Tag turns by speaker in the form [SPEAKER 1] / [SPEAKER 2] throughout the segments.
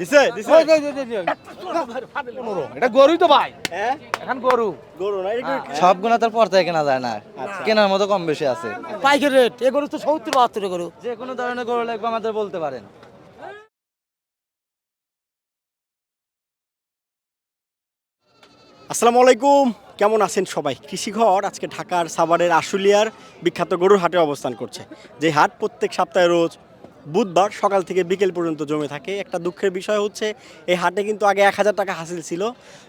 [SPEAKER 1] দিছে দিছে।
[SPEAKER 2] ওই, ওই, ওই, ওই, ওই। পনেরো। এটা গরুই তো ভাই।
[SPEAKER 1] হ্যাঁ?
[SPEAKER 2] এখন গরু।
[SPEAKER 1] গরু না
[SPEAKER 3] সব গুণা তার পর্দায় কেনা যায় না। কেনার মতো কম বেশি আছে।
[SPEAKER 4] পাইকারি রেট। এ গরু তো সত্তর বাহাত্তর গরু।
[SPEAKER 3] যে কোনো ধরনের গরু লাগবে আমাদের বলতে পারেন।
[SPEAKER 1] আসসালামু আলাইকুম। কেমন আছেন সবাই? কৃষিঘর আজকে ঢাকার সাভারের আশুলিয়ার বিখ্যাত গরুর হাটে অবস্থান করছে। যে হাট প্রত্যেক সপ্তাহে রোজ বুধবার সকাল থেকে বিকেল পর্যন্ত জমে থাকে। একটা দুঃখের বিষয় হচ্ছে, এই হাটে কিন্তু আগে এক হাজার টাকা হাসিল ছিল।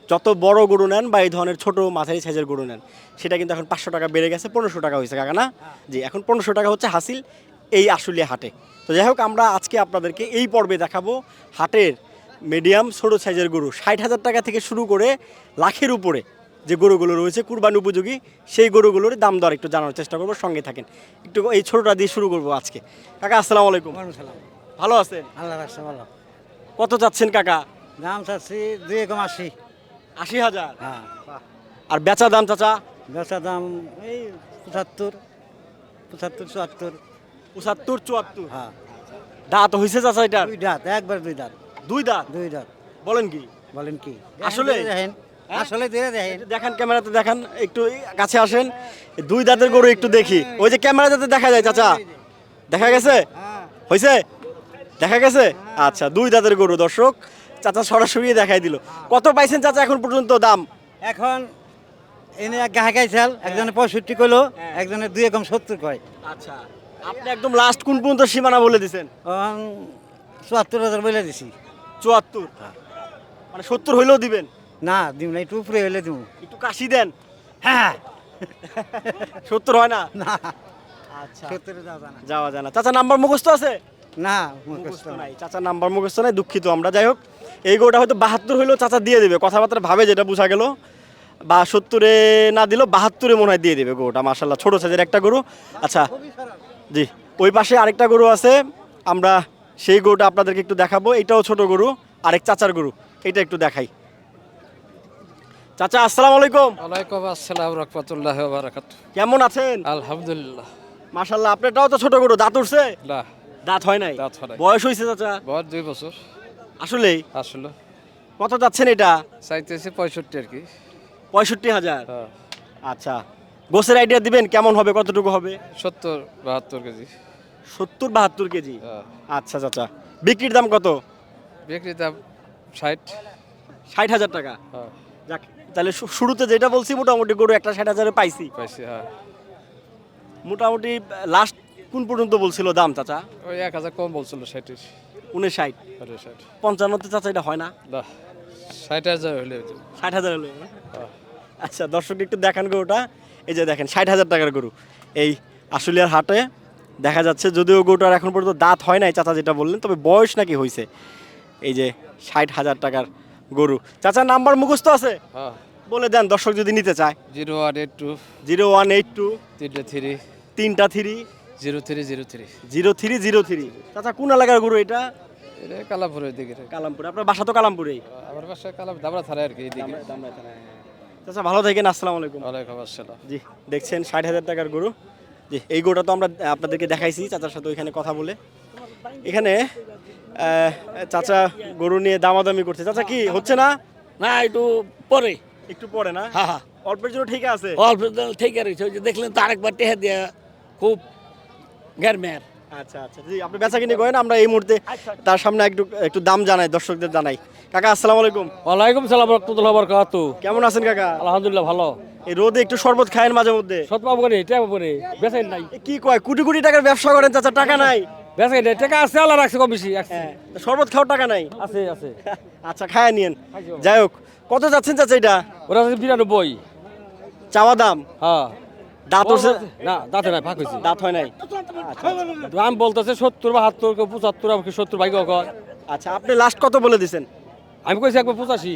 [SPEAKER 1] যত বড় গরু নেন বা এই ধরনের ছোট মাঝারি সাইজের গরু নেন, সেটা কিন্তু এখন পাঁচশো টাকা বেড়ে গেছে, পনেরোশো টাকা হয়েছে, কাকা, না? জি, এখন পনেরোশো টাকা হচ্ছে হাসিল এই আশুলিয়া হাটে। তো যাই হোক, আমরা আজকে আপনাদেরকে এই পর্বে দেখাবো হাটের মিডিয়াম ছোট সাইজের গরু। ষাট হাজার টাকা থেকে শুরু করে লাখের উপরে যে গরুগুলো রয়েছে কুরবানি উপযোগী সেই গরুগুলোর দাম দর একটু জানার চেষ্টা করব সঙ্গে থাকেন। একটু এই ছোটটা দিয়ে শুরু করব আজকে। কাকা আসসালামু আলাইকুম। ভালো আছেন?
[SPEAKER 4] আল্লাহ ভালো।
[SPEAKER 1] কত চাচ্ছেন কাকা?
[SPEAKER 4] দাম চাচ্ছি দুই একম আশি।
[SPEAKER 1] আশি হাজার?
[SPEAKER 4] হ্যাঁ।
[SPEAKER 1] আর বেচা দাম চাচা?
[SPEAKER 4] বেচা দাম এই পঁচাত্তর পঁচাত্তর চুয়াত্তর।
[SPEAKER 1] পঁচাত্তর চুয়াত্তর?
[SPEAKER 4] হ্যাঁ।
[SPEAKER 1] দাঁত হয়েছে চাচা এটার?
[SPEAKER 4] দুই দাঁত একবার দুই দাঁত।
[SPEAKER 1] দুই দাঁত?
[SPEAKER 4] দুই দাঁত।
[SPEAKER 1] বলেন কি?
[SPEAKER 4] বলেন কি?
[SPEAKER 1] আসলে?
[SPEAKER 4] দেখেন আসলে দেখেন।
[SPEAKER 1] ক্যামেরাতে দেখান একটু কাছে আসেন দুই দাঁতের গরু একটু দেখি। ওই যে ক্যামেরা যাতে দেখা যায় চাচা। দেখা গেছে? হয়েছে দেখা গেছে? আচ্ছা দুই দাঁতের গরু দর্শক। চাচা সরাসরি দেখাই দিল। কত পাইছেন চাচা এখন পর্যন্ত দাম?
[SPEAKER 4] এখন এনে এক গাহে গাইছাল একজনে পঁয়ষট্টি কইলো একজনে দুই একম সত্তর কয়।
[SPEAKER 1] আচ্ছা আপনি একদম লাস্ট কোন পর্যন্ত সীমানা বলে দিছেন?
[SPEAKER 4] চুয়াত্তর হাজার বলে দিছি।
[SPEAKER 1] চুয়াত্তর? মানে সত্তর হইলেও দিবেন?
[SPEAKER 4] না দিব না একটু উপরে হইলে দিব
[SPEAKER 1] একটু কাশি দেন।
[SPEAKER 4] হ্যাঁ
[SPEAKER 1] সত্তর হয় না?
[SPEAKER 4] না।
[SPEAKER 1] আচ্ছা।
[SPEAKER 4] সত্তরে যাওয়া না।
[SPEAKER 1] যাওয়া যায় না। চাচা নাম্বার মুখস্থ আছে?
[SPEAKER 4] না
[SPEAKER 1] মুখস্থ নাই। চাচার নাম্বার মুখস্থ নাই দুঃখিত আমরা। যাই হোক এই গরুটা হয়তো বাহাত্তর হইলেও চাচা দিয়ে দেবে। কথাবার্তা ভাবে যেটা বোঝা গেল বা সত্তরে না দিলেও বাহাত্তরে মনে হয় দিয়ে দেবে গরুটা মাসাল্লাহ ছোট সাইজের একটা গরু। আচ্ছা জি ওই পাশে আরেকটা গরু আছে। আমরা সেই গরুটা আপনাদেরকে একটু দেখাবো। এটাও ছোট গরু আরেক চাচার গরু। এটা একটু দেখাই। চাচা আসসালামু আলাইকুম।
[SPEAKER 5] ওয়ালাইকুম আসসালাম রহমতুল্লাহ বারাকাত
[SPEAKER 1] কেমন আছেন?
[SPEAKER 5] আলহামদুলিল্লাহ।
[SPEAKER 1] মাসাল্লাহ আপনারটাও তো ছোট গরু দাঁত উঠছে?
[SPEAKER 5] না।
[SPEAKER 1] দাঁত হয় নাই?
[SPEAKER 5] দাঁত হয়
[SPEAKER 1] বয়স হয়েছে চাচা?
[SPEAKER 5] বয়স দুই বছর।
[SPEAKER 1] আসলেই
[SPEAKER 5] আসলে।
[SPEAKER 1] কত যাচ্ছেন এটা?
[SPEAKER 5] চাইতেছি পঁয়ষট্টি আর কি।
[SPEAKER 1] পঁয়ষট্টি হাজার?
[SPEAKER 5] হ্যাঁ।
[SPEAKER 1] আচ্ছা। গোসের আইডিয়া দিবেন কেমন হবে কতটুকু হবে?
[SPEAKER 5] সত্তর বাহাত্তর কেজি।
[SPEAKER 1] সত্তর বাহাত্তর কেজি?
[SPEAKER 5] হ্যাঁ।
[SPEAKER 1] আচ্ছা চাচা। বিক্রির দাম কত?
[SPEAKER 5] বিক্রির দাম ষাট।
[SPEAKER 1] ষাট হাজার টাকা।
[SPEAKER 5] হ্যাঁ।
[SPEAKER 1] যাক তাহলে শুরুতে যেটা বলছি মোটামুটি গরু একটা ষাট হাজারে পাইছি।
[SPEAKER 5] পাইছি হ্যাঁ।
[SPEAKER 1] মোটামুটি লাস্ট কোন পর্যন্ত বলছিল দাম চাচা?
[SPEAKER 5] ওই এক হাজার কম বলছিল ষাটের।
[SPEAKER 1] উনিশ ষাট
[SPEAKER 5] ষাট।
[SPEAKER 1] পঞ্চান্নতে চাচা এটা হয় না?
[SPEAKER 5] না ষাট হাজার হলে
[SPEAKER 1] ষাট হাজার হলো
[SPEAKER 5] হ্যাঁ।
[SPEAKER 1] আচ্ছা দর্শক একটু দেখান গরুটা। এই যে দেখেন ষাট হাজার টাকার গরু। এই আশুলিয়ার হাটে দেখা যাচ্ছে যদিও গরুটার এখন পর্যন্ত দাঁত হয় নাই চাচা যেটা বললেন তবে বয়স নাকি হয়েছে এই যে ষাট হাজার টাকার গরু। চাচার নাম্বার মুখস্থ আছে?
[SPEAKER 5] হ্যাঁ।
[SPEAKER 1] বলে দেন দর্শক যদি নিতে চায়।
[SPEAKER 5] Zero one eight two.
[SPEAKER 1] Zero one eight two.
[SPEAKER 5] তিনটে থ্রি।
[SPEAKER 1] তিনটা three.
[SPEAKER 5] Zero three zero three.
[SPEAKER 1] Zero three zero three. চাচা কোন এলাকার গরু এটা?
[SPEAKER 5] এটা কালামপুরের দিকে
[SPEAKER 1] কালামপুরে। আপনার বাসা তো কালামপুরেই?
[SPEAKER 5] আমার বাসায় কালাম দাবড়া থারে আর কি এইদিকে।
[SPEAKER 1] চাচা ভালো থাকেন আসসালামু আলাইকুম।
[SPEAKER 5] ওয়ালাইকুম আসসালাম।
[SPEAKER 1] জি দেখছেন ষাট হাজার টাকার গরু। জি এই গরুটা তো আমরা আপনাদেরকে দেখাইছি চাচার সাথে ওইখানে কথা বলে। এখানে চাচা গরু নিয়ে দামাদামি করছে। চাচা কি হচ্ছে না?
[SPEAKER 6] না একটু পরে।
[SPEAKER 1] একটু পরে না?
[SPEAKER 6] হ্যাঁ হ্যাঁ।
[SPEAKER 1] অল্পের জন্য ঠিক আছে?
[SPEAKER 6] অল্প দিন ঠিক রয়েছে ওই যে দেখলেন তো আরেকবার টেহে দিয়ে খুব গ্যারমের
[SPEAKER 1] আচ্ছা আচ্ছা। জি আপনি বেচা কিনে করেন আমরা এই মুহূর্তে তার সামনে একটু একটু দাম জানাই দর্শকদের জানাই। কাকা আসসালামু আলাইকুম।
[SPEAKER 7] ওয়ালাইকুম সালাম রহমতুল্লাহ বরকাতু।
[SPEAKER 1] কেমন আছেন কাকা?
[SPEAKER 7] আলহামদুলিল্লাহ ভালো।
[SPEAKER 1] এই রোদে একটু শরবত খায়েন মাঝে মধ্যে।
[SPEAKER 7] পাবো করে এটা করে বেসাই নাই।
[SPEAKER 1] কি কয় কোটি কোটি টাকার ব্যবসা করেন চাচা টাকা নাই।
[SPEAKER 7] টাকা আছে আল্লাহ রাখছে কম বেশি
[SPEAKER 1] হ্যাঁ তো শরবত খাওয়ার টাকা নাই?
[SPEAKER 7] আছে আছে।
[SPEAKER 1] আচ্ছা খায়া নিয়েন। যাই হোক কত যাচ্ছেন চাচা এটা?
[SPEAKER 7] ওরা আছে বিরানব্বই।
[SPEAKER 1] চাওয়া দাম?
[SPEAKER 7] হ্যাঁ।
[SPEAKER 1] দাঁত হচ্ছে
[SPEAKER 7] না দাঁতে নাই ফাঁক হয়েছে।
[SPEAKER 1] দাঁত হয় নাই?
[SPEAKER 7] দাম বলতেছে সত্তর বাহাত্তর কেউ পঁচাত্তর আমাকে সত্তর ভাই কয়।
[SPEAKER 1] আচ্ছা আপনি লাস্ট কত বলে দিছেন?
[SPEAKER 7] আমি কইছি একবার পঁচাশি।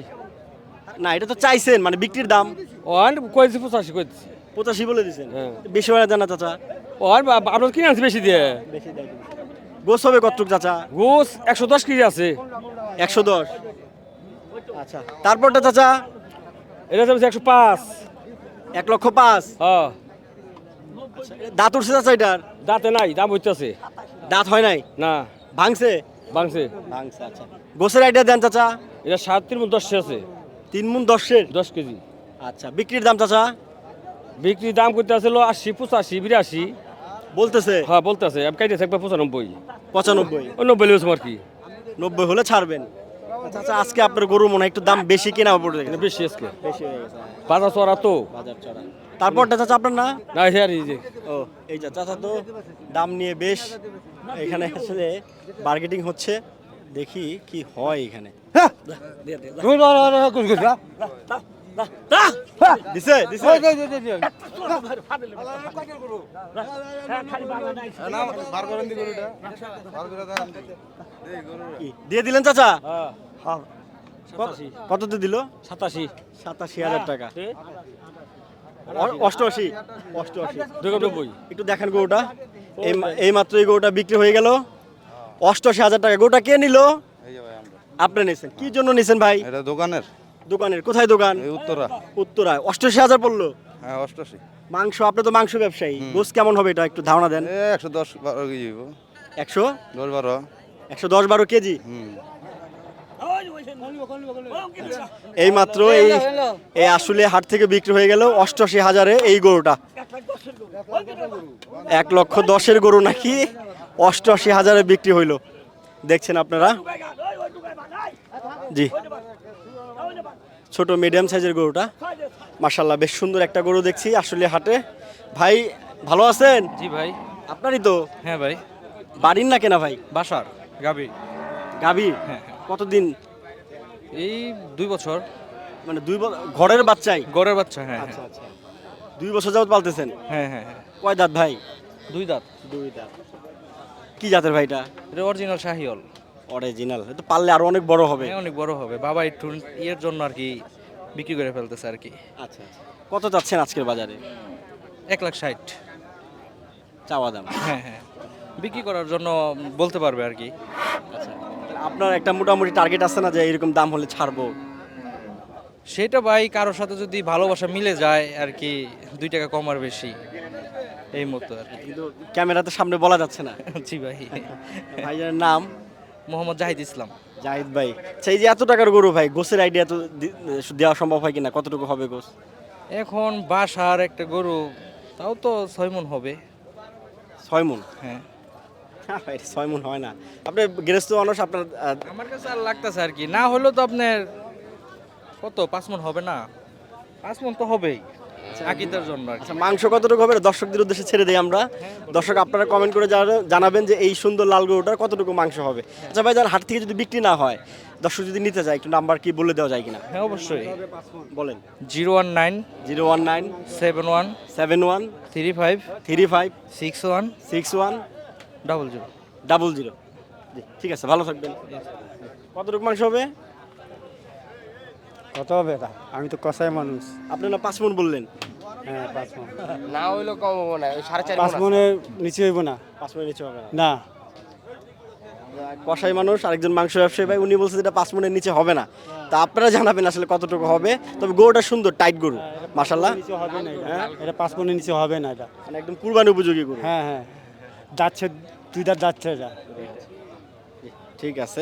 [SPEAKER 1] না এটা তো চাইছেন মানে বিক্রির দাম।
[SPEAKER 7] কইছি পঁচাশি কইছি।
[SPEAKER 1] পঁচাশি বলে দিছেন?
[SPEAKER 7] হ্যাঁ।
[SPEAKER 1] বেশি বেড়া জানা চাচা।
[SPEAKER 7] ও আর আপনার কিনে আনছি বেশি দিয়ে।
[SPEAKER 1] বেশি দেয় গোস হবে কতটুক চাচা?
[SPEAKER 7] গোস একশো দশ কেজি আছে।
[SPEAKER 1] একশো দশ। আচ্ছা তারপরটা চাচা?
[SPEAKER 7] এটা হচ্ছে একশো পাঁচ।
[SPEAKER 1] এক লক্ষ পাঁচ?
[SPEAKER 7] হ্যাঁ।
[SPEAKER 1] দাঁত উঠছে চাচা এটার?
[SPEAKER 7] দাঁতে নাই দাম হইতেছে।
[SPEAKER 1] দাঁত হয় নাই?
[SPEAKER 7] না।
[SPEAKER 1] ভাঙছে?
[SPEAKER 7] বাংছে
[SPEAKER 1] ভাঙছে আচ্ছা। গোসের আইডিয়া দেন চাচা।
[SPEAKER 7] এটা সাত তিন মন দশে আছে।
[SPEAKER 1] তিন মুন দশের?
[SPEAKER 7] দশ কেজি।
[SPEAKER 1] আচ্ছা বিক্রির দাম চাচা?
[SPEAKER 7] বিক্রির দাম করতে আসছিল আশি পঁচাশি বিরাশি।
[SPEAKER 1] বলতেছে?
[SPEAKER 7] হ্যাঁ বলতে আছে আমি কাইতে থাকবে পঁচানব্বই।
[SPEAKER 1] পঁচানব্বই?
[SPEAKER 7] ওই নব্বই লেগেছে আর কি
[SPEAKER 1] নব্বই হলে ছাড়বেন। চাচা আজকে আপনার গরু মনে হয় একটু দাম বেশি কেনা পড়ে গেছে?
[SPEAKER 7] বেশি আজকে।
[SPEAKER 1] বেশি হয়ে গেছে।
[SPEAKER 7] বাজার চড়া তো।
[SPEAKER 1] বাজার চড়া। তারপরটা চাচা আপনার না?
[SPEAKER 7] না এই যে
[SPEAKER 1] ও এই যা চাচা তো দাম নিয়ে বেশ এখানে আসলে মার্কেটিং হচ্ছে। দেখি কি হয় এখানে। দিছে দিছে দিয়ে দিলেন চাচা? হ্যাঁ। কততে দিল?
[SPEAKER 7] সাতাশি।
[SPEAKER 1] সাতাশি হাজার টাকা। অষ্টআশি। অষ্টআশি।
[SPEAKER 7] দুই
[SPEAKER 1] একটু দেখেন গরুটা। এই এই মাত্র এই গরুটা বিক্রি হয়ে গেল। অষ্টআশি হাজার টাকা। গরুটা কে নিল? আপনি নিয়েছেন কি জন্য নিয়েছেন ভাই?
[SPEAKER 8] এটা দোকানের।
[SPEAKER 1] দোকানের কোথায় দোকান?
[SPEAKER 8] উত্তরা।
[SPEAKER 1] উত্তরায় অষ্টআশি হাজার পড়ল।
[SPEAKER 8] হ্যাঁ অষ্টআশি।
[SPEAKER 1] মাংস আপনি তো মাংস ব্যবসায়ী। গোস কেমন হবে এটা একটু ধারণা দেন।
[SPEAKER 8] একশো দশ বারো কেজি
[SPEAKER 1] একশো?
[SPEAKER 8] দশ বারো।
[SPEAKER 1] একশো দশ বারো কেজি? এই মাত্র এই এই আসলে হাট থেকে বিক্রি হয়ে গেল অষ্টআশি হাজারে এই গরুটা। এক লক্ষ দশের গরু নাকি অষ্টআশি হাজারে বিক্রি হইল। দেখছেন আপনারা? জি। ছোট মিডিয়াম সাইজের গরুটা। মার্শাল্লাহ বেশ সুন্দর একটা গরু দেখছি আসলে হাটে। ভাই ভালো আছেন?
[SPEAKER 5] জি ভাই।
[SPEAKER 1] আপনারই তো?
[SPEAKER 5] হ্যাঁ ভাই।
[SPEAKER 1] বাড়ির না কেনা ভাই?
[SPEAKER 5] বাসার গাবি
[SPEAKER 1] গাভী? কতদিন?
[SPEAKER 5] এই দুই বছর।
[SPEAKER 1] মানে দুই বছর ঘরের বাচ্চাই?
[SPEAKER 5] ঘরের বাচ্চা হ্যাঁ
[SPEAKER 1] আচ্ছা আচ্ছা। দুই বছর যাবত পালতেছেন?
[SPEAKER 5] হ্যাঁ হ্যাঁ হ্যাঁ।
[SPEAKER 1] কয় দাঁত ভাই?
[SPEAKER 5] দুই দাঁত।
[SPEAKER 1] দুই দাঁত। কি জাতের ভাইটা
[SPEAKER 5] এটা? অরিজিনাল শাহিওল।
[SPEAKER 1] অরিজিনাল তো পারলে আরও অনেক বড় হবে।
[SPEAKER 5] হ্যাঁ অনেক বড় হবে। বাবা একটু ইয়ের জন্য আর কি বিক্রি করে ফেলতেছে আর কি।
[SPEAKER 1] আচ্ছা আচ্ছা। কত যাচ্ছেন আজকের বাজারে?
[SPEAKER 5] এক লাখ ষাট।
[SPEAKER 1] চাওয়া দাম।
[SPEAKER 5] হ্যাঁ হ্যাঁ। বিক্রি করার জন্য বলতে পারবে আর কি।
[SPEAKER 1] আচ্ছা। আপনার একটা মোটামুটি টার্গেট আছে না যে এরকম দাম হলে ছাড়বো?
[SPEAKER 5] সেটা ভাই কারোর সাথে যদি ভালোবাসা মিলে যায় আর কি দুই টাকা কম আর বেশি এই মতো আর কি।
[SPEAKER 1] কিন্তু ক্যামেরাতে সামনে বলা যাচ্ছে না।
[SPEAKER 5] জি ভাই।
[SPEAKER 1] ভাইয়ের নাম?
[SPEAKER 5] মোহাম্মদ জাহিদ ইসলাম।
[SPEAKER 1] জাহিদ ভাই সেই যে এত টাকার গরু ভাই গোসের আইডিয়া তো দি- দেওয়া সম্ভব হয় কিনা? কতটুকু হবে গোস
[SPEAKER 5] এখন বাসার একটা গরু তাও তো ছয় মন হবে।
[SPEAKER 1] ছয় মন?
[SPEAKER 5] হ্যাঁ।
[SPEAKER 1] হ্যাঁ ভাই, ছয় মন হয় না। আপনি গৃহস্থ মানুষ আপনার আহ,
[SPEAKER 5] আমার কাছে আর লাগতেছে আর কি। না হলেও তো আপনার কত? পাঁচ মন হবে না? পাঁচ মন তো হবেই। আকিদার জন্য
[SPEAKER 1] আচ্ছা মাংস কতটুকু হবে দর্শকদের উদ্দেশ্যে ছেড়ে দিই আমরা। দর্শক আপনারা কমেন্ট করে জানাবেন যে এই সুন্দর লাল গরুটার কতটুকু মাংস হবে। আচ্ছা ভাই যার হাট থেকে যদি বিক্রি না হয় দর্শক যদি নিতে চায় একটু নাম্বার কি বলে দেওয়া যায় কিনা?
[SPEAKER 5] হ্যাঁ অবশ্যই।
[SPEAKER 1] বলেন।
[SPEAKER 5] Zero one nine
[SPEAKER 1] zero one nine
[SPEAKER 5] seven one
[SPEAKER 1] seven one
[SPEAKER 5] three five
[SPEAKER 1] three five
[SPEAKER 5] six one
[SPEAKER 1] six one
[SPEAKER 5] double zero.
[SPEAKER 1] Double zero. ঠিক আছে ভালো থাকবেন। কতটুকু মাংস হবে?
[SPEAKER 9] কত হবে এটা আমি তো কষাই মানুষ।
[SPEAKER 1] আপনি না পাঁচ মন বললেন।
[SPEAKER 9] হ্যাঁ পাঁচ মন
[SPEAKER 6] না হইল কম হব না ওই সাড়ে চার
[SPEAKER 9] পাঁচ মনের নিচে হইব না।
[SPEAKER 1] পাঁচ মনের নিচে হবে না।
[SPEAKER 9] না।
[SPEAKER 1] কষাই মানুষ আরেকজন মাংস ব্যবসায়ী ভাই উনি বলছে যেটা পাঁচ মনের নিচে হবে না। তা আপনারা জানাবেন আসলে কতটুকু হবে। তবে গরুটা সুন্দর টাইট গরু মাসাল্লাহ
[SPEAKER 9] হবে না এটা। এটা পাঁচ মনের নিচে হবে না এটা।
[SPEAKER 1] মানে একদম কুরবানি উপযোগী গরু।
[SPEAKER 9] হ্যাঁ হ্যাঁ। যাচ্ছে দুই দাঁত যাচ্ছে এটা।
[SPEAKER 1] ঠিক আছে।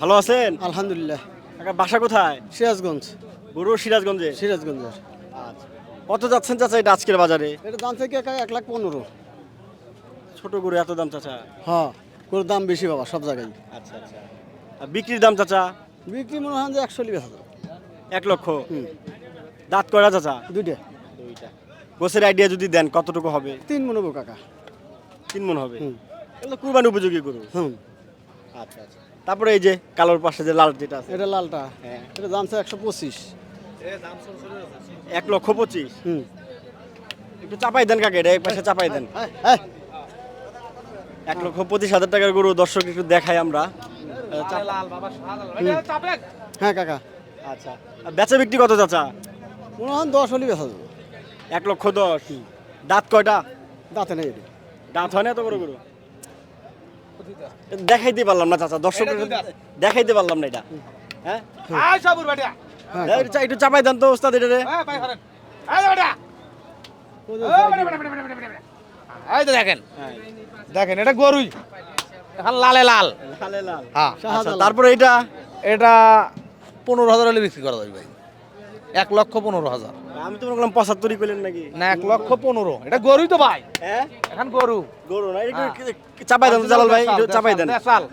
[SPEAKER 1] ভালো আছেন?
[SPEAKER 9] আলহামদুলিল্লাহ।
[SPEAKER 1] কাকা বাসা কোথায়?
[SPEAKER 9] সিরাজগঞ্জ।
[SPEAKER 1] গরু সিরাজগঞ্জে?
[SPEAKER 9] সিরাজগঞ্জের।
[SPEAKER 1] আচ্ছা। কত যাচ্ছেন চাচা এটা আজকের বাজারে?
[SPEAKER 9] এটা দাম থেকে এক লাখ পনেরো।
[SPEAKER 1] ছোট গরু এত দাম চাচা?
[SPEAKER 9] হ্যাঁ কোনো দাম বেশি বাবা সব জায়গায়।
[SPEAKER 1] আচ্ছা আচ্ছা। আর বিক্রির দাম চাচা?
[SPEAKER 9] বিক্রি মনে হয় যে একশো লিখে থাকে
[SPEAKER 1] এক লক্ষ? দাঁত কয়টা চাচা?
[SPEAKER 9] দুইটা।
[SPEAKER 1] দুইটা। গোসের আইডিয়া যদি দেন কতটুকু হবে?
[SPEAKER 9] তিন মনে হব কাকা।
[SPEAKER 1] তিন মন হবে। এগুলো কুরবানি উপযোগী গরু?
[SPEAKER 9] হুম।
[SPEAKER 1] আচ্ছা আচ্ছা। তারপরে এই যে কালোর পাশে যে লাল যেটা আছে।
[SPEAKER 9] এটা লালটা।
[SPEAKER 1] হ্যাঁ।
[SPEAKER 9] এটা দাম আছে একশো পঁচিশ।
[SPEAKER 1] এক লক্ষ পঁচিশ?
[SPEAKER 9] হুম।
[SPEAKER 1] একটু চাপাই দেন কাকে এটা এক পাশে চাপাই দেন।
[SPEAKER 9] হ্যাঁ, হ্যাঁ।
[SPEAKER 1] এক লক্ষ পঁচিশ হাজার টাকার গরু দর্শক একটু দেখাই আমরা।
[SPEAKER 9] হ্যাঁ কাকা।
[SPEAKER 1] আচ্ছা। আর বেচা বিক্রি কত চাচা?
[SPEAKER 9] মনে হয় দশ হলে বেচা যাবে।
[SPEAKER 1] এক লক্ষ দশ। দাঁত কয়টা?
[SPEAKER 9] দাঁতে নেই।
[SPEAKER 1] দাঁত হয় না এত গরু গরু? দেখাইতে পারলাম না চাচা দর্শক দেখাইতে পারলাম না এটা। হ্যাঁ?
[SPEAKER 9] হ্যাঁ
[SPEAKER 1] এই একটু চা- একটু চাপাই দেন তো ওস্তাদ এটা রে।
[SPEAKER 2] এই তো দেখেন। দেখেন এটা গরুই। এখন লালে লাল।
[SPEAKER 1] লালে লাল।
[SPEAKER 2] হ্যাঁ।
[SPEAKER 1] আচ্ছা তারপরে এটা?
[SPEAKER 2] এটা পনেরো হাজার হলে বিক্রি করা যাবে ভাই। এক লক্ষ পনেরো হাজার।
[SPEAKER 1] আমি তো বললাম পঁচাত্তরই করলেন নাকি?
[SPEAKER 2] না এক লক্ষ পনেরো। এটা গরুই তো ভাই।
[SPEAKER 1] হ্যাঁ?
[SPEAKER 2] এখন গরু।
[SPEAKER 1] গরু না এটা চাপাই দেন জালাল ভাই চাপাই দেন।
[SPEAKER 2] দেশাল।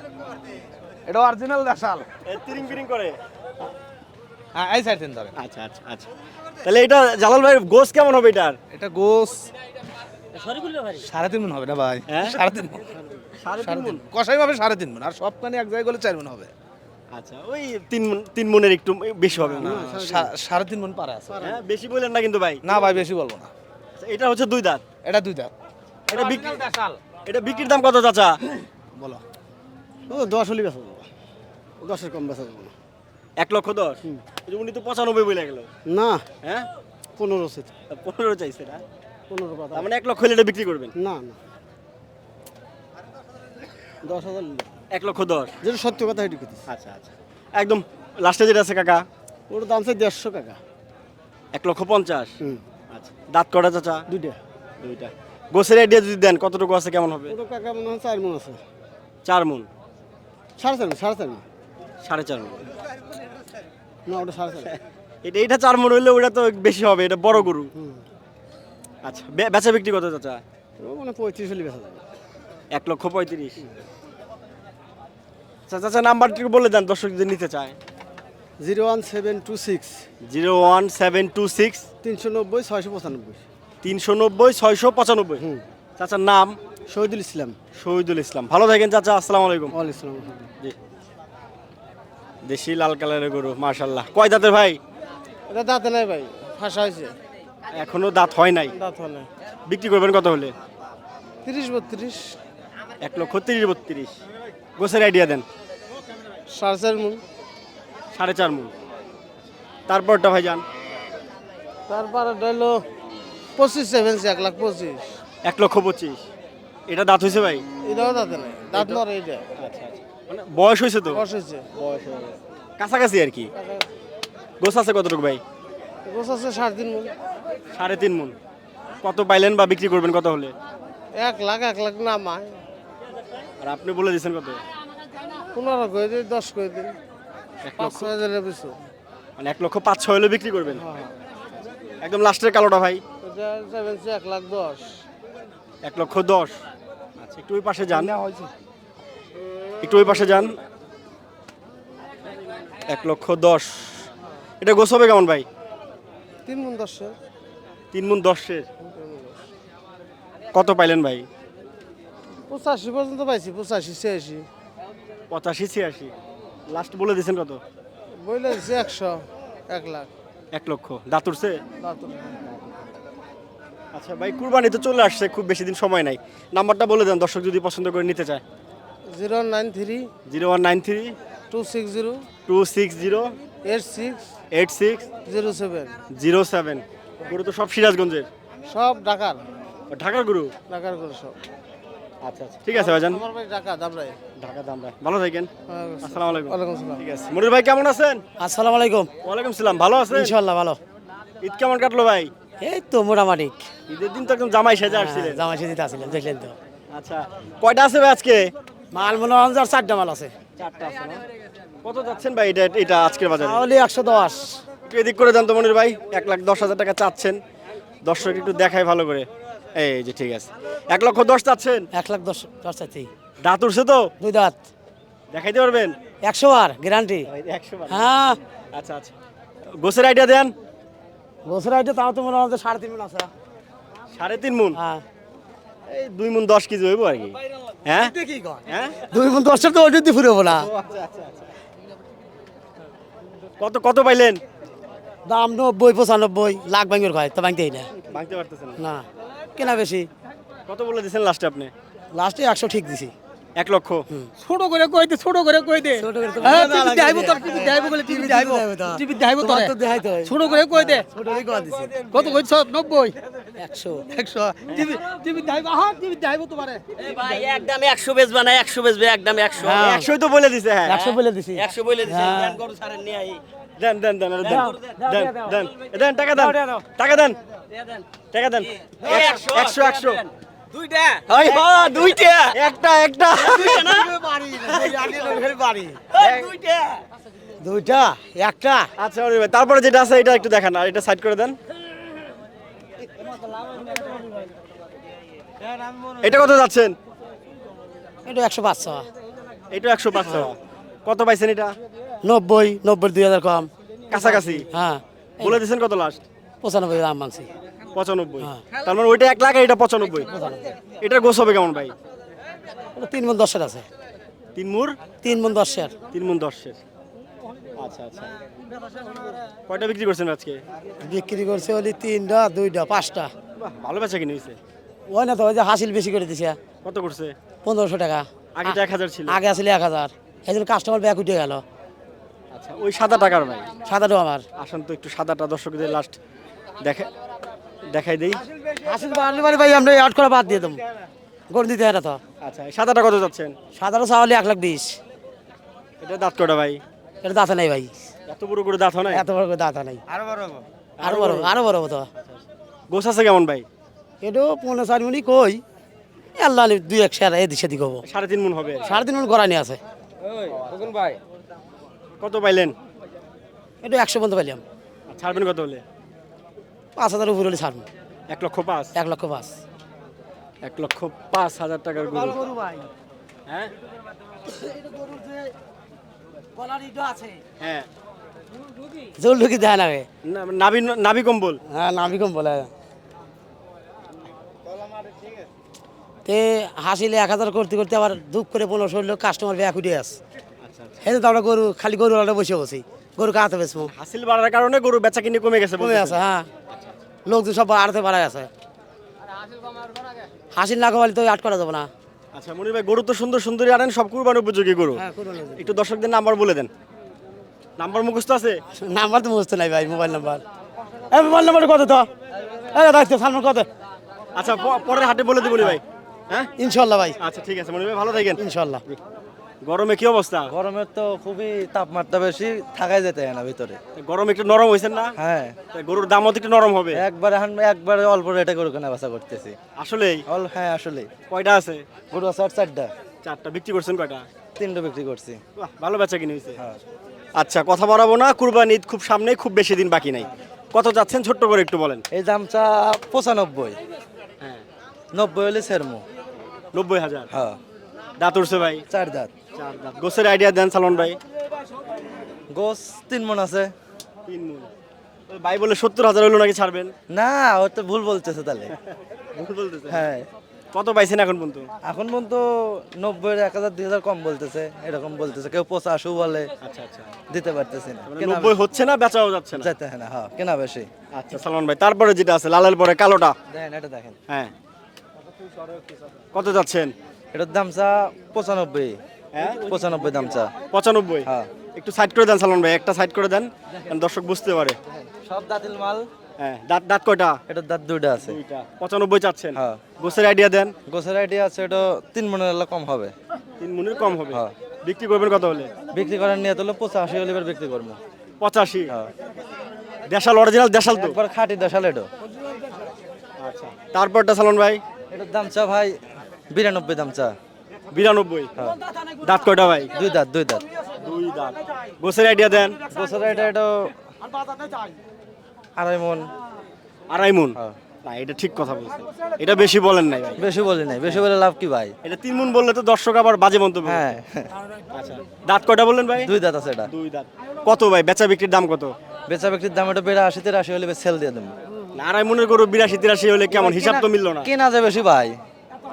[SPEAKER 2] এটা অরিজিনাল দেশাল।
[SPEAKER 1] তিরিং বিরিং করে।
[SPEAKER 2] হ্যাঁ এই সাইড ধরেন।
[SPEAKER 1] আচ্ছা আচ্ছা আচ্ছা। তাহলে এটা জালাল ভাই গোস কেমন হবে এটার?
[SPEAKER 2] এটা গোস সাড়ে তিন মন হবে। না ভাই?
[SPEAKER 1] হ্যাঁ?
[SPEAKER 2] সাড়ে তিন মন
[SPEAKER 1] সাড়ে তিন
[SPEAKER 2] সাড়ে কষাই ভাবে সাড়ে তিন মন আর সব কানি এক জায়গায় গেলে চার মন হবে।
[SPEAKER 1] আচ্ছা ওই তিন তিন মনের একটু বেশি হবে না?
[SPEAKER 2] সা- সাড়ে তিন মন পারে আছে।
[SPEAKER 1] হ্যাঁ বেশি বললেন না কিন্তু ভাই।
[SPEAKER 2] না ভাই বেশি বলব না।
[SPEAKER 1] আচ্ছা, এটা হচ্ছে দুই দাঁত।
[SPEAKER 2] এটা দুই দাঁত।
[SPEAKER 1] এটা বিক্রি এটা বিক্রির দাম কত চাচা?
[SPEAKER 2] বলো।
[SPEAKER 9] ও দশ হলে বেচা যাব। দশের কম বেচা যাব না।
[SPEAKER 1] এক লক্ষ দশ? উনি তো পঁচানব্বই বলে গেল।
[SPEAKER 9] না।
[SPEAKER 1] হ্যাঁ?
[SPEAKER 9] পনেরো সেট
[SPEAKER 1] পনেরো চাইছে না?
[SPEAKER 9] পনেরো
[SPEAKER 1] তার মানে এক লক্ষ হলে এটা বিক্রি করবেন?
[SPEAKER 9] না না। দশ হাজার।
[SPEAKER 1] এক লক্ষ দশ।
[SPEAKER 9] যেটা সত্য কথা এটি কথা
[SPEAKER 1] আচ্ছা আচ্ছা। একদম লাস্টে যেটা আছে কাকা?
[SPEAKER 9] ওর দাম চাই দেড়শো টাকা
[SPEAKER 1] এক লক্ষ পঞ্চাশ। আচ্ছা। দাঁত কটা চাচা?
[SPEAKER 9] দুইটা।
[SPEAKER 1] দুইটা। গোসের আইডিয়া যদি দেন কতটুকু আছে কেমন হবে?
[SPEAKER 9] ওটা কাকা মনে হয় চার মন আছে।
[SPEAKER 1] চার মন?
[SPEAKER 9] সাড়ে চার মন সাড়ে চার মন।
[SPEAKER 1] সাড়ে চার মন।
[SPEAKER 9] না ওটা সাড়ে চার
[SPEAKER 1] এটা এটা চার মন হইলে ওটা তো বেশি হবে এটা বড় গরু। আচ্ছা বেচা বিক্রি কত চাচা?
[SPEAKER 9] মানে পঁয়ত্রিশ হলে বেচা যাবে।
[SPEAKER 1] এক লক্ষ পঁয়ত্রিশ। আচ্ছা চাচা নাম্বারটি বলে দেন দর্শক যদি নিতে চায়।
[SPEAKER 9] Zero one seven two six.
[SPEAKER 1] Zero one seven two six.
[SPEAKER 9] তিনশো নব্বই ছয়শো পঁচানব্বই।
[SPEAKER 1] তিনশো নব্বই ছয়শো পঁচানব্বই।
[SPEAKER 9] হুম।
[SPEAKER 1] চাচার নাম?
[SPEAKER 9] শহীদুল ইসলাম।
[SPEAKER 1] শহীদুল ইসলাম। ভালো থাকেন চাচা আসসালামু আলাইকুম।
[SPEAKER 9] ওয়াল
[SPEAKER 1] জি। দেশি লাল কালারের গরু মার্শাল্লাহ কয় দাঁতের ভাই?
[SPEAKER 9] এটা দাঁতে নাই ভাই ফাঁসা হয়েছে।
[SPEAKER 1] এখনও দাঁত হয় নাই?
[SPEAKER 9] দাঁত হয় না
[SPEAKER 1] বিক্রি করবেন কত হলে?
[SPEAKER 9] তিরিশ বত্রিশ।
[SPEAKER 1] এক লক্ষ তিরিশ বত্রিশ। গোসের আইডিয়া দেন।
[SPEAKER 9] সাড়ে চার মন।
[SPEAKER 1] সাড়ে চার মুন। তারপরটা ভাই যান
[SPEAKER 9] তারপরে হলো পঁচিশ সেভেন্সি এক লাখ পঁচিশ।
[SPEAKER 1] এক লক্ষ পঁচিশ। এটা দাঁত হয়েছে ভাই?
[SPEAKER 9] এটাও দাঁতে নাই। দাঁত নরে এটা।
[SPEAKER 1] আচ্ছা আচ্ছা। মানে বয়স হয়েছে তো?
[SPEAKER 9] বয়স হয়েছে।
[SPEAKER 1] কাছাকাছি আর কি? গোস আছে কতটুকু ভাই?
[SPEAKER 9] গোস আছে সাড়ে তিন মন।
[SPEAKER 1] সাড়ে তিন মুন। কত পাইলেন বা বিক্রি করবেন কত হলে?
[SPEAKER 9] এক লাখ এক লাখ নামায়
[SPEAKER 1] আর আপনি বলে দিয়েছেন কত?
[SPEAKER 9] পনেরো করে দিন দশ করে
[SPEAKER 1] এক
[SPEAKER 9] পাঁচ
[SPEAKER 1] লক্ষ।
[SPEAKER 9] ছয় হাজারের বেশি।
[SPEAKER 1] মানে এক লক্ষ পাঁচ ছয় হলে বিক্রি করবেন? একদম লাস্টের কালোটা ভাই।
[SPEAKER 9] সেভেন্সি এক লাখ দশ।
[SPEAKER 1] এক লক্ষ দশ। আচ্ছা একটু ওই পাশে যান। একটু ওই পাশে যান। এক লক্ষ দশ। এটা গোছ হবে কেমন ভাই?
[SPEAKER 9] তিন মন দশের।
[SPEAKER 1] তিন মুন দশের। কত পাইলেন ভাই?
[SPEAKER 9] পঁচাশি পর্যন্ত পাইছি পঁচাশি ছিয়াশি।
[SPEAKER 1] পঁচাশি ছিয়াশি। লাস্ট বলে দিয়েছেন কত?
[SPEAKER 9] বইলে দিছি একশো এক লাখ।
[SPEAKER 1] এক লক্ষ। দাঁত উঠছে? আচ্ছা ভাই কুরবানি তো চলে আসছে খুব বেশি দিন সময় নাই। নাম্বারটা বলে দেন দর্শক যদি পছন্দ করে নিতে চায়।
[SPEAKER 9] Zero nine three
[SPEAKER 1] zero one nine three
[SPEAKER 9] two six zero
[SPEAKER 1] two six zero
[SPEAKER 9] eight six
[SPEAKER 1] eight six
[SPEAKER 9] zero seven.
[SPEAKER 1] Zero seven. গরু তো সব সিরাজগঞ্জের?
[SPEAKER 9] সব ঢাকার।
[SPEAKER 1] ঢাকার গরু?
[SPEAKER 9] ঢাকার করে সব।
[SPEAKER 1] আচ্ছা আচ্ছা। ঠিক আছে ভাইজান।
[SPEAKER 9] আমার বাড়ি ঢাকা দাবরাই
[SPEAKER 1] ঢাকা দামরা ভালো থাকেন। আসসালামু আলাইকুম।
[SPEAKER 9] ওয়ালাইকুম আসসালাম।
[SPEAKER 1] ঠিক আছে। মনির ভাই কেমন আছেন?
[SPEAKER 10] আসসালামু আলাইকুম।
[SPEAKER 1] ওয়ালাইকুম সালাম। ভালো আছেন?
[SPEAKER 10] ইনশাল্লাহ ভালো।
[SPEAKER 1] ঈদ কেমন কাটলো ভাই?
[SPEAKER 10] এই তো মোটামুটি।
[SPEAKER 1] ঈদের দিন তো একদম জামাই সেজে আসছিলেন।
[SPEAKER 10] জামা সেদিতে আসছিলাম দেখলেন তো।
[SPEAKER 1] আচ্ছা। কয়টা আছে ভাই আজকে?
[SPEAKER 10] মাল মনে হয় চারটা মাল আছে।
[SPEAKER 1] চারটা আছে কত যাচ্ছেন ভাই এটা এটা আজকের বাজারে?
[SPEAKER 10] তাহলে একশো দশ।
[SPEAKER 1] একটু এদিক করে যান তো মনির ভাই। এক লাখ দশ হাজার টাকা চাচ্ছেন। দর্শক একটু দেখায় ভালো করে। এই যে ঠিক আছে। এক লক্ষ দশ চাচ্ছেন?
[SPEAKER 10] এক লাখ দশ দশ চাচ্ছি।
[SPEAKER 1] দাঁত উঠছে তো?
[SPEAKER 10] দুই দাঁত।
[SPEAKER 1] দেখাইতে পারবেন?
[SPEAKER 10] একশো আর গ্যারান্টি
[SPEAKER 1] একশো
[SPEAKER 10] হ্যাঁ।
[SPEAKER 1] আচ্ছা আচ্ছা। গোসের আইডিয়া দেন।
[SPEAKER 10] বছর আইটে তাও তো মনে হয় সাড়ে তিন মিনিট আছে।
[SPEAKER 1] সাড়ে তিন মুন
[SPEAKER 10] হ্যাঁ।
[SPEAKER 1] এই দুই মুন দশ কেজি হইব আর কি। হ্যাঁ? হ্যাঁ?
[SPEAKER 10] দুই মিনিট দশটা তো ওইটা দিয়ে ফুরবো না।
[SPEAKER 1] কত কত পাইলেন?
[SPEAKER 10] দাম নব্বই পঁচানব্বই লাখ ভাঙের হয় তো ভাঙতেই না।
[SPEAKER 1] ভাঙতে পারতেছেন না।
[SPEAKER 10] কেনা বেশি।
[SPEAKER 1] কত বলে দিয়েছেন লাস্টে আপনি?
[SPEAKER 10] লাস্টে একশো ঠিক দিছি।
[SPEAKER 1] এক লক্ষ?
[SPEAKER 7] ছোট করে কই দে ছোট করে কই দে।
[SPEAKER 10] ছোট করে তো
[SPEAKER 7] হ্যাঁ,
[SPEAKER 10] না
[SPEAKER 7] টিভি
[SPEAKER 10] লাগে
[SPEAKER 7] দেখাইবো তোর, টিভি দেখাইবো বলে টিভি দেখাইবো। টিভি দেখাইবো
[SPEAKER 10] তো দেখাইতে হয়।
[SPEAKER 7] ছোট করে কই দে।
[SPEAKER 10] ছোট করে কয়া দিছি।
[SPEAKER 7] কত কইছ নব্বই?
[SPEAKER 10] একশো।
[SPEAKER 7] একশো। টিভি টিভি দেখাইবো হ্যাঁ টিভি দেখাইবো তোমারে।
[SPEAKER 6] ভাই একদম একশো বেচবে না একশো বেচবে একদম একশো।
[SPEAKER 1] একশোই তো বলে দিছে হ্যাঁ।
[SPEAKER 10] একশো বলে দিছি।
[SPEAKER 6] একশো বলে দিচ্ছে জ্ঞান গরু ছাড়েন নিয়ে আই।
[SPEAKER 1] দেন দেন দেন দেন। দেন দেন দেন টাকা দেন। টাকা দেন। টাকা দেন।
[SPEAKER 6] একশো,
[SPEAKER 1] একশো একশো। হ্যাঁ, দুইটা। একটা একটা।
[SPEAKER 10] দুইটা একটা।
[SPEAKER 1] আচ্ছা ভাই তারপরে যেটা আছে এটা একটু দেখান আর এটা সাইড করে দেন। এটা কত যাচ্ছেন?
[SPEAKER 10] এটা একশো পাঁচ টাকা।
[SPEAKER 1] এটা একশো পাঁচ টাকা। কত পাইছেন এটা?
[SPEAKER 10] নব্বই নব্বই দুই হাজার কম।
[SPEAKER 1] কাছাকাছি?
[SPEAKER 10] হ্যাঁ।
[SPEAKER 1] বলে দিয়েছেন কত লাস্ট
[SPEAKER 10] পঁচানব্বই দাম মাংসি
[SPEAKER 1] পঁচানব্বই?
[SPEAKER 10] হ্যাঁ।
[SPEAKER 1] তার মানে ওইটা এক লাখ আর এটা পঁচানব্বই। এটার গোছ হবে কেমন ভাই?
[SPEAKER 10] তিন মন দশের আছে।
[SPEAKER 1] তিন মুর?
[SPEAKER 10] তিন মন দশের।
[SPEAKER 1] তিন মুন দশের। আচ্ছা আচ্ছা। কয়টা বিক্রি করছেন আজকে?
[SPEAKER 10] বিক্রি করছে ওলি তিনটা দুইটা পাঁচটা।
[SPEAKER 1] ভালো বেচা কিনে হয়েছে
[SPEAKER 10] ওই না তো ওই যে হাসিল বেশি করে দিছে।
[SPEAKER 1] কত করছে?
[SPEAKER 10] পনেরোশো টাকা।
[SPEAKER 1] আগে এক হাজার ছিল।
[SPEAKER 10] আগে আসলে এক হাজার। এই জন্য কাস্টমার ব্যাগ উঠে গেল।
[SPEAKER 1] আচ্ছা ওই সাদা টাকার ভাই?
[SPEAKER 10] সাদাটো আমার।
[SPEAKER 1] আসেন তো একটু সাদাটা দর্শকদের লাস্ট দেখে দেখাই দেই।
[SPEAKER 10] হাসিল বাড়লে বাড়ি ভাই আমরা আট করে বাদ দিয়ে দেবো। গরু দিতে হয় তো।
[SPEAKER 1] আচ্ছা সাদাটা কত যাচ্ছেন?
[SPEAKER 10] সাদাটো চাওয়ালে এক লাখ বিশ।
[SPEAKER 1] এটা দাঁত কটা ভাই?
[SPEAKER 10] এটা দাঁতা নাই ভাই।
[SPEAKER 1] এত বড় করে দাঁত হয় না
[SPEAKER 10] এত বড় করে দাঁতা নাই। আরও বড় আরও বড় আরও বড় তো
[SPEAKER 1] গোছ আছে কেমন ভাই?
[SPEAKER 10] এটাও পনেরো চার মিনিট কই? আল্লাহ আলি দুই এক শেয়ার এদিক সেদিক হব।
[SPEAKER 1] সাড়ে তিন মন হবে।
[SPEAKER 10] সাড়ে তিন মিনিট গড়ানি আছে।
[SPEAKER 7] ভাই।
[SPEAKER 1] কত পাইলেন?
[SPEAKER 10] এটা একশো পর্যন্ত পাইলাম।
[SPEAKER 1] আর ছাড়বেন কত হলে?
[SPEAKER 10] পাঁচ হাজার উপরে হলে ছাড়বো।
[SPEAKER 1] এক লক্ষ পাঁচ?
[SPEAKER 10] এক লক্ষ পাঁচ।
[SPEAKER 1] এক লক্ষ পাঁচ হাজার টাকার গরু। হ্যাঁ? হ্যাঁ।
[SPEAKER 10] জল ঢুকি
[SPEAKER 1] কম্বল।
[SPEAKER 10] হ্যাঁ কম তে হাসিলে এক হাজার করতে করতে আবার দুঃখ করে পনেরো ষোলো কাস্টমার ব্যাগ উঠে আস এই তো আমরা গরু খালি গরু আলাদা বসে বসি গরু কাহাতে বেসবো
[SPEAKER 1] হাসিল বাড়ার কারণে গরু বেচা কিনে কমে গেছে
[SPEAKER 10] কমে। আছে হ্যাঁ। লোকজন সব আড়তে পারা আছে। হাসিল না কমালে তো আট করা যাবে না।
[SPEAKER 1] আচ্ছা মনির ভাই গরু তো সুন্দর সুন্দরী আনেন সব কুরবান উপযোগী গরু।
[SPEAKER 10] হ্যাঁ
[SPEAKER 1] একটু দর্শকদের নাম্বার বলে দেন। নাম্বার মুখস্থ আছে?
[SPEAKER 10] নাম্বার তো বুঝতে নাই ভাই মোবাইল নাম্বার। এই মোবাইল নাম্বার কত তো? এই দায়িত্ব সালমান কত?
[SPEAKER 1] আচ্ছা পরের হাটে বলে দেবো ভাই। হ্যাঁ?
[SPEAKER 10] ইনশাল্লাহ ভাই।
[SPEAKER 1] আচ্ছা ঠিক আছে মনির ভাই ভালো থাকেন।
[SPEAKER 10] ইনশাল্লাহ।
[SPEAKER 1] গরমে কি অবস্থা?
[SPEAKER 3] গরমের তো খুবই তাপমাত্রা বেশি থাকাই যেতে হয় না ভিতরে।
[SPEAKER 1] গরম একটু নরম হয়েছে না?
[SPEAKER 3] হ্যাঁ।
[SPEAKER 1] গরুর দামও একটু নরম হবে?
[SPEAKER 3] একবার এখন একবারে অল্প রেটে গরু কেনা বেচা করতেছি।
[SPEAKER 1] আসলেই?
[SPEAKER 3] অল হ্যাঁ আসলে
[SPEAKER 1] কয়টা আছে?
[SPEAKER 3] গরু আছে আর চারটা।
[SPEAKER 1] চারটা। বিক্রি করছেন কয়টা?
[SPEAKER 3] তিনটা বিক্রি করছি।
[SPEAKER 1] বাহ, ভালো বেচা কিনে হয়েছে
[SPEAKER 3] হ্যাঁ।
[SPEAKER 1] আচ্ছা কথা বাড়াবো না কুরবানি ঈদ খুব সামনেই খুব বেশি দিন বাকি নাই। কত যাচ্ছেন ছোট্ট করে একটু বলেন।
[SPEAKER 3] এই দামটা পঁচানব্বই।
[SPEAKER 1] হ্যাঁ।
[SPEAKER 3] নব্বই হলে সেরমু।
[SPEAKER 1] নব্বই হাজার?
[SPEAKER 3] হ্যাঁ।
[SPEAKER 1] দাঁত উঠছে ভাই?
[SPEAKER 3] চার দাঁত।
[SPEAKER 1] চার দাঁত গোসের আইডিয়া দেন সালন ভাই।
[SPEAKER 3] গোস তিন মন আছে।
[SPEAKER 1] তিন। ওই ভাই বলে সত্তর হাজার হলো নাকি ছাড়বেন?
[SPEAKER 3] না ও তো ভুল বলতেছে তাহলে।
[SPEAKER 1] ভুল বলতেছে?
[SPEAKER 3] হ্যাঁ।
[SPEAKER 1] কত পাইছেন এখন পর্যন্ত?
[SPEAKER 3] এখন পর্যন্ত নব্বই এক হাজার দুই হাজার কম বলতেছে। এরকম বলতেছে। কেউ পঁচাশু বলে
[SPEAKER 1] আচ্ছা আচ্ছা।
[SPEAKER 3] দিতে পারতেছি না।
[SPEAKER 1] মানে নব্বই হচ্ছে না বেচাও যাচ্ছে না?
[SPEAKER 3] যেতে হয় না হ্যাঁ কেনা বেশি।
[SPEAKER 1] আচ্ছা সালমান ভাই তারপরে যেটা আছে লালের পরে কালোটা?
[SPEAKER 3] দেখেন এটা দেখেন।
[SPEAKER 1] হ্যাঁ। কত যাচ্ছেন?
[SPEAKER 3] এটার দাম চা পঁচানব্বই।
[SPEAKER 1] হ্যাঁ?
[SPEAKER 3] পঁচানব্বই দাম চা।
[SPEAKER 1] পঁচানব্বই?
[SPEAKER 3] হ্যাঁ।
[SPEAKER 1] একটু সাইড করে দেন সালমান ভাই একটা সাইড করে দেন দর্শক বুঝতে পারে।
[SPEAKER 3] সব দাঁতিল মাল।
[SPEAKER 1] হ্যাঁ দাঁত দাঁত কয়টা?
[SPEAKER 3] এটার দাঁত দুইটা আছে।
[SPEAKER 1] দুইটা। পঁচানব্বই চাচ্ছেন?
[SPEAKER 3] হ্যাঁ।
[SPEAKER 1] গোসের আইডিয়া দেন।
[SPEAKER 3] গোসের আইডিয়া আছে এটা তিন মনের হলে কম হবে।
[SPEAKER 1] তিন মনের কম হবে?
[SPEAKER 3] হ্যাঁ।
[SPEAKER 1] বিক্রি করবেন কত হলে?
[SPEAKER 3] বিক্রি করার নিয়ে তোলে পঁচাশি হলে এবার বিক্রি করব।
[SPEAKER 1] পঁচাশি?
[SPEAKER 3] হ্যাঁ।
[SPEAKER 1] দেশাল অরিজিনাল দেশাল তো?
[SPEAKER 3] একবার খাটি দেশাল এটা।
[SPEAKER 1] আচ্ছা। তারপরটা সালন ভাই?
[SPEAKER 3] এটার দাম চা ভাই বিরানব্বই দাম চা।
[SPEAKER 1] বিরানব্বই। দাঁত কয়টা ভাই?
[SPEAKER 3] দুই দাঁত দুই দাঁত।
[SPEAKER 1] দুই দাঁত। গোসের আইডিয়া দেন।
[SPEAKER 3] গোসের আইডিয়া এটা আড়াই মন।
[SPEAKER 1] আড়াই মন?
[SPEAKER 3] হ্যাঁ।
[SPEAKER 1] না এটা ঠিক কথা বলছেন। এটা বেশি বলেন নাই ভাই।
[SPEAKER 3] বেশি বলি নাই। বেশি বলে লাভ কি ভাই?
[SPEAKER 1] এটা তিন মন বললে তো দর্শক আবার বাজে মন্তব্য।
[SPEAKER 3] হ্যাঁ।
[SPEAKER 1] আচ্ছা দাঁত কয়টা বললেন ভাই?
[SPEAKER 3] দুই দাঁত আছে এটা।
[SPEAKER 1] দুই দাঁত। কত ভাই? বেচা বিক্রির দাম কত?
[SPEAKER 3] বেচা বিক্রির দাম এটা বেড়ে আশি তিরাশি হলে সেল দিয়ে দেবো।
[SPEAKER 1] আড়াই মনের গরু বিরাশি তিরাশি হলে কেমন? হিসাব তো মিললো না।
[SPEAKER 3] কেনা যায় বেশি ভাই।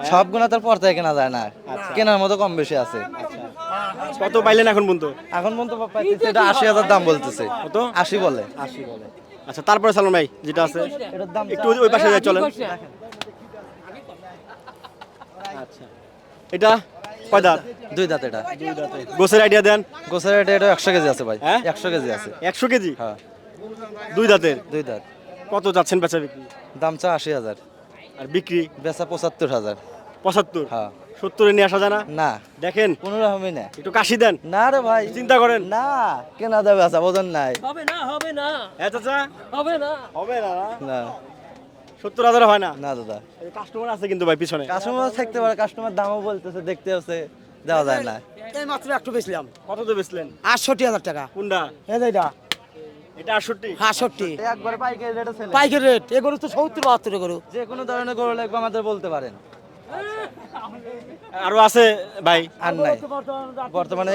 [SPEAKER 3] সব গুণা তার পর থেকে কেনা যায় না কেনার মতো কম বেশি আছে।
[SPEAKER 1] কত পাইলেন এখন পর্যন্ত
[SPEAKER 3] এখন পর্যন্ত পাইতেছে এটা আশি হাজার দাম বলতেছে।
[SPEAKER 1] কত?
[SPEAKER 3] আশি বলে।
[SPEAKER 1] আশি বলে। আচ্ছা তারপরে সালন ভাই যেটা আছে।
[SPEAKER 3] এটার দাম
[SPEAKER 1] একটু ওই- পাশে যাই চলেন। আচ্ছা। এটা কয় দাঁত?
[SPEAKER 3] দুই দাঁত এটা।
[SPEAKER 1] গোসের আইডিয়া দেন।
[SPEAKER 3] গোসের এটা এটা একশো কেজি আছে ভাই।
[SPEAKER 1] হ্যাঁ?
[SPEAKER 3] একশো কেজি আছে।
[SPEAKER 1] একশো কেজি?
[SPEAKER 3] হ্যাঁ।
[SPEAKER 1] দুই দাঁতের?
[SPEAKER 3] দুই দাঁত।
[SPEAKER 1] কত যাচ্ছেন বেচা বিক্রি?
[SPEAKER 3] দাম চা আশি হাজার।
[SPEAKER 1] আর বিক্রি?
[SPEAKER 3] বেচা পঁচাত্তর হাজার।
[SPEAKER 1] পঁচাত্তর?
[SPEAKER 3] হ্যাঁ।
[SPEAKER 1] সত্তরে নিয়ে আসা যায় না?
[SPEAKER 3] না।
[SPEAKER 1] দেখেন।
[SPEAKER 3] কোনো রকমই না।
[SPEAKER 1] একটু কাশি দেন।
[SPEAKER 3] না রে ভাই।
[SPEAKER 1] চিন্তা করেন।
[SPEAKER 3] না কেনা যাবে আছে ওজন নাই।
[SPEAKER 7] হবে না হবে না।
[SPEAKER 1] হ্যাঁ চাচা।
[SPEAKER 7] হবে না।
[SPEAKER 1] হবে না না? সত্তর হাজার হয় না?
[SPEAKER 3] না দাদা।
[SPEAKER 1] কাস্টমার আছে কিন্তু ভাই পিছনে।
[SPEAKER 3] কাস্টমার থাকতে পারে কাস্টমার দামও বলতেছে দেখতে হচ্ছে দেওয়া যায় না।
[SPEAKER 10] এই মাত্র একটু বেচলাম।
[SPEAKER 1] কত তো বেচলেন?
[SPEAKER 10] আটষট্টি হাজার টাকা।
[SPEAKER 1] কোনটা?
[SPEAKER 10] এই যে এটা।
[SPEAKER 1] এটা আটষট্টি।
[SPEAKER 10] আটষট্টি।
[SPEAKER 3] একবারে পাইকারি রেটে ছেলে
[SPEAKER 10] পাইকারি রেট এ গরু তো গরু।
[SPEAKER 3] যে কোনো ধরনের গরু লাগবে আমাদের বলতে পারেন।
[SPEAKER 1] আরও আছে? ভাই।
[SPEAKER 3] আর নাই। বর্তমানে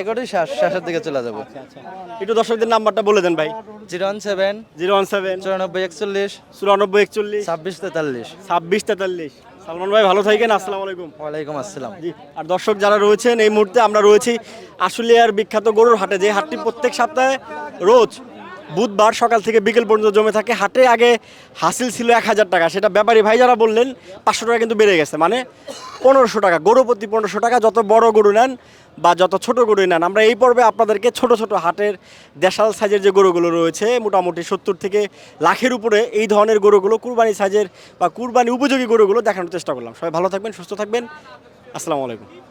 [SPEAKER 3] শেষের দিকে চলে যাব।
[SPEAKER 1] একটু দর্শকদের নাম্বারটা বলে দেন ভাই।
[SPEAKER 3] Zero one seven
[SPEAKER 1] zero one seven
[SPEAKER 3] চুরানব্বই একচল্লিশ
[SPEAKER 1] চুরানব্বই একচল্লিশ
[SPEAKER 3] ছাব্বিশ তেতাল্লিশ।
[SPEAKER 1] ছাব্বিশ তেতাল্লিশ। সালমান ভাই ভালো থাকেন আসসালামু আলাইকুম।
[SPEAKER 3] ওয়ালাইকুম আসসালাম।
[SPEAKER 1] জি আর দর্শক যারা রয়েছেন এই মুহূর্তে আমরা রয়েছি আশুলিয়ার বিখ্যাত গরুর হাটে যে হাটটি প্রত্যেক সপ্তাহে রোজ বুধবার সকাল থেকে বিকেল পর্যন্ত জমে থাকে। হাটে আগে হাসিল ছিল এক হাজার টাকা। সেটা ব্যাপারী ভাই যারা বললেন, পাঁচশো টাকা কিন্তু বেড়ে গেছে। মানে পনেরোশো টাকা, গরু প্রতি পনেরোশো টাকা। যত বড় গরু নেন বা যত ছোট গরু নেন, আমরা এই পর্বে আপনাদেরকে ছোট ছোট হাটের দেশাল সাইজের যে গরুগুলো রয়েছে, মোটামুটি সত্তর থেকে লাখের উপরে এই ধরনের গরুগুলো, কুরবানি সাইজের বা কুরবানি উপযোগী গরুগুলো দেখানোর চেষ্টা করলাম। সবাই ভালো থাকবেন, সুস্থ থাকবেন। আসসালামু আলাইকুম।